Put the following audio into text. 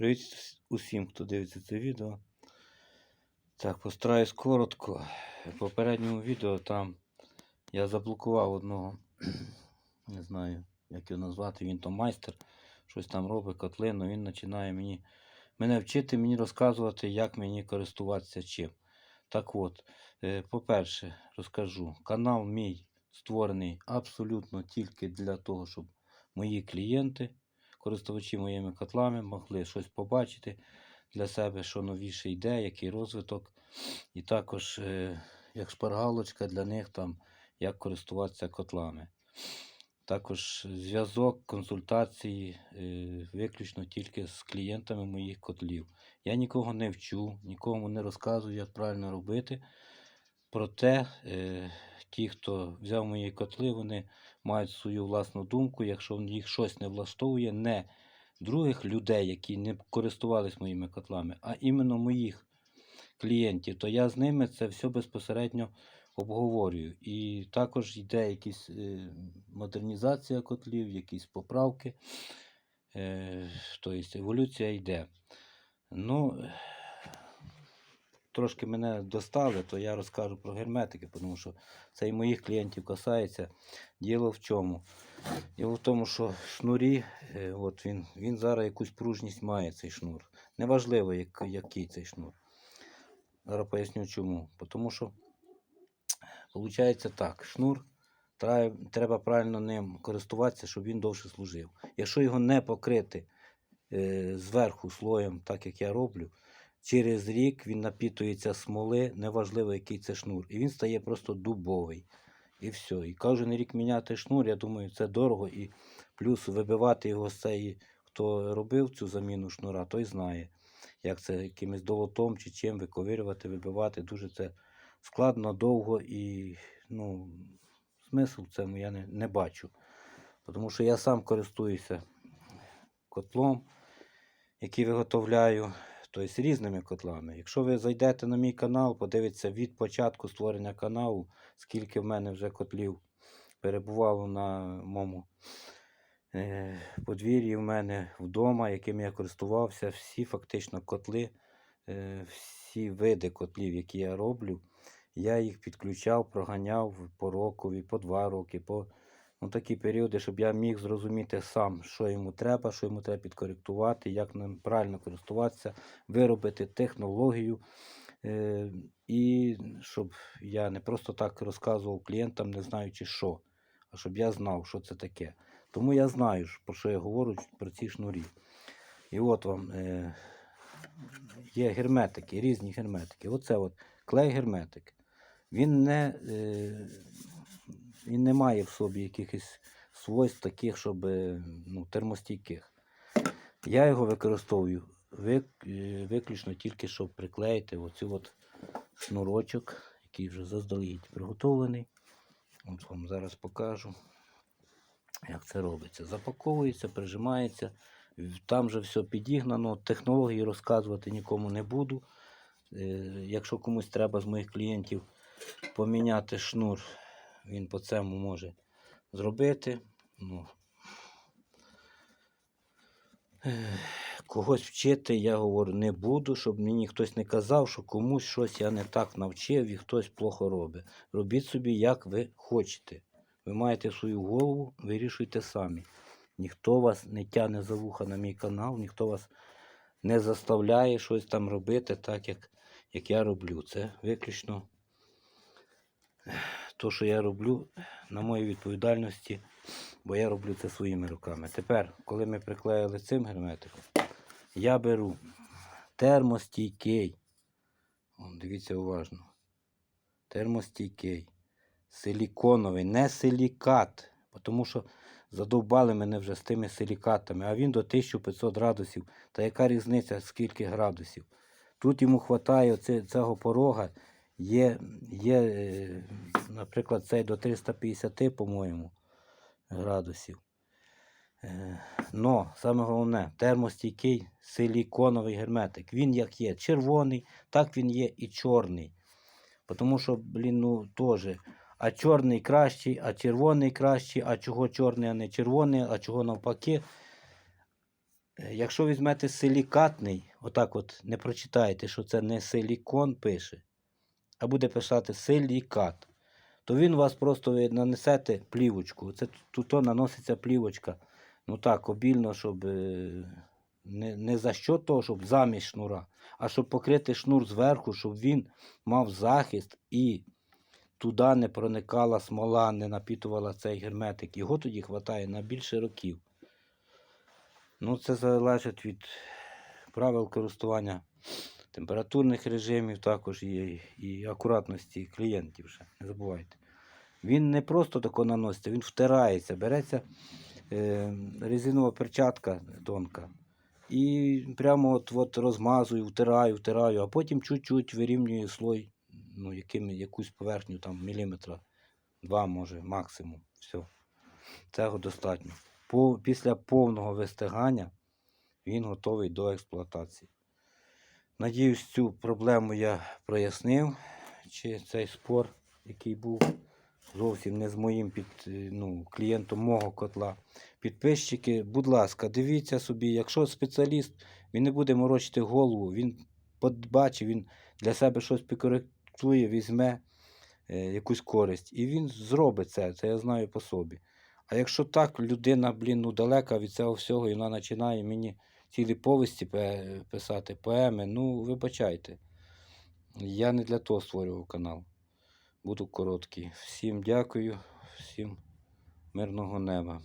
Привіт усім, хто дивиться це відео. Так, постараюсь коротко. В попередньому відео там я заблокував одного, не знаю, як його назвати, він то майстер, щось там робить, котлину, він починає мені, мене вчити, мені розказувати, як мені користуватися чим. Так от, е, по-перше, розкажу, канал мій створений абсолютно тільки для того, щоб мої клієнти користувачі моїми котлами могли щось побачити для себе, що новіше йде, який розвиток. І також е, як шпаргалочка для них там, як користуватися котлами. Також зв'язок, консультації е, виключно тільки з клієнтами моїх котлів. Я нікого не вчу, нікому не розказую, як правильно робити. Проте е, ті, хто взяв мої котли, вони мають свою власну думку. Якщо їх щось не влаштовує, не других людей, які не користувались моїми котлами, а іменно моїх клієнтів, то я з ними це все безпосередньо обговорюю. І також йде якісь е, модернізація котлів, якісь поправки. Е, тобто еволюція йде. Ну, трошки мене достали, то я розкажу про герметики, тому що це і моїх клієнтів касається. Діло в чому? Діло в тому, що шнурі, е, от він, він зараз якусь пружність має цей шнур. Неважливо, як, який цей шнур. Зараз поясню чому. Тому що, виходить так, шнур треба, правильно ним користуватися, щоб він довше служив. Якщо його не покрити е, зверху слоєм, так як я роблю, через рік він напітується смоли, неважливо, який це шнур. І він стає просто дубовий. І все. І кожен рік міняти шнур, я думаю, це дорого. І плюс вибивати його з цієї, хто робив цю заміну шнура, той знає, як це якимось долотом чи чим виковирювати, вибивати. Дуже це складно, довго і ну, смисл в цьому я не, не бачу. Тому що я сам користуюся котлом, який виготовляю тобто різними котлами. Якщо ви зайдете на мій канал, подивитеся від початку створення каналу, скільки в мене вже котлів перебувало на моєму е, подвір'ї в мене вдома, яким я користувався, всі фактично котли, е, всі види котлів, які я роблю, я їх підключав, проганяв по рокові, по два роки, по ну, такі періоди, щоб я міг зрозуміти сам, що йому треба, що йому треба підкоректувати, як ним правильно користуватися, виробити технологію. Е, і щоб я не просто так розказував клієнтам, не знаючи що, а щоб я знав, що це таке. Тому я знаю, про що я говорю про ці шнурі. І от вам е, є герметики, різні герметики. Оце от клей герметик. Він не, е, він не має в собі якихось свойств таких, щоб е, ну, термостійких. Я його використовую вик- е, виключно тільки, щоб приклеїти оцю от шнурочок, який вже заздалегідь приготовлений. От вам зараз покажу, як це робиться. Запаковується, прижимається. Там вже все підігнано. Технології розказувати нікому не буду. Е, Якщо комусь треба з моїх клієнтів поміняти шнур, він по цьому може зробити. Ну, когось вчити, я говорю, не буду, щоб мені хтось не казав, що комусь щось я не так навчив і хтось плохо робить. Робіть собі, як ви хочете. Ви маєте свою голову, вирішуйте самі. Ніхто вас не тягне за вуха на мій канал, ніхто вас не заставляє щось там робити так, як, як я роблю. Це виключно то, що я роблю, на моїй відповідальності, бо я роблю це своїми руками. Тепер, коли ми приклеїли цим герметиком, я беру термостійкий. Вон, дивіться уважно. Термостійкий. Силіконовий, не силікат. Тому що задовбали мене вже з тими силікатами, а він до 1500 градусів. Та яка різниця, скільки градусів? Тут йому вистачає цього порога. Є, є, е, наприклад, цей до 350, по-моєму, градусів. Е, Но саме головне, термостійкий силіконовий герметик. Він як є червоний, так він є і чорний. Тому що, блін, ну теж. А чорний кращий, а червоний кращий, а чого чорний, а не червоний, а чого навпаки. Е, Якщо візьмете силікатний, отак от не прочитаєте, що це не силікон пише, а буде писати силікат, то він у вас просто нанесете плівочку. Це тут наноситься плівочка. Ну так, обільно, щоб е, не, не за що того, щоб замість шнура, а щоб покрити шнур зверху, щоб він мав захист і туди не проникала смола, не напітувала цей герметик. Його тоді вистачає на більше років. Ну, це залежить від правил користування температурних режимів, також і, і акуратності клієнтів. Ще, не забувайте. Він не просто тако наноситься, він втирається. Береться е, резинова перчатка тонка. І прямо от, от розмазую, втираю, втираю, а потім чуть-чуть вирівнюю слой, ну, яким, якусь поверхню, там міліметра, два, може, максимум. Все. Цього достатньо. По, після повного вистигання він готовий до експлуатації. Надіюсь, цю проблему я прояснив, чи цей спор, який був зовсім не з моїм під, е, ну, клієнтом мого котла. Підписчики, будь ласка, дивіться собі, якщо спеціаліст, він не буде морочити голову, він побачить, він для себе щось підкоректує, візьме е, якусь користь. І він зробить це, це я знаю по собі. А якщо так, людина, блін, ну далека від цього всього, і вона починає мені цілі повісті писати, поеми, ну, вибачайте. Я не для того створював канал. Буду короткий. Всім дякую, всім мирного неба.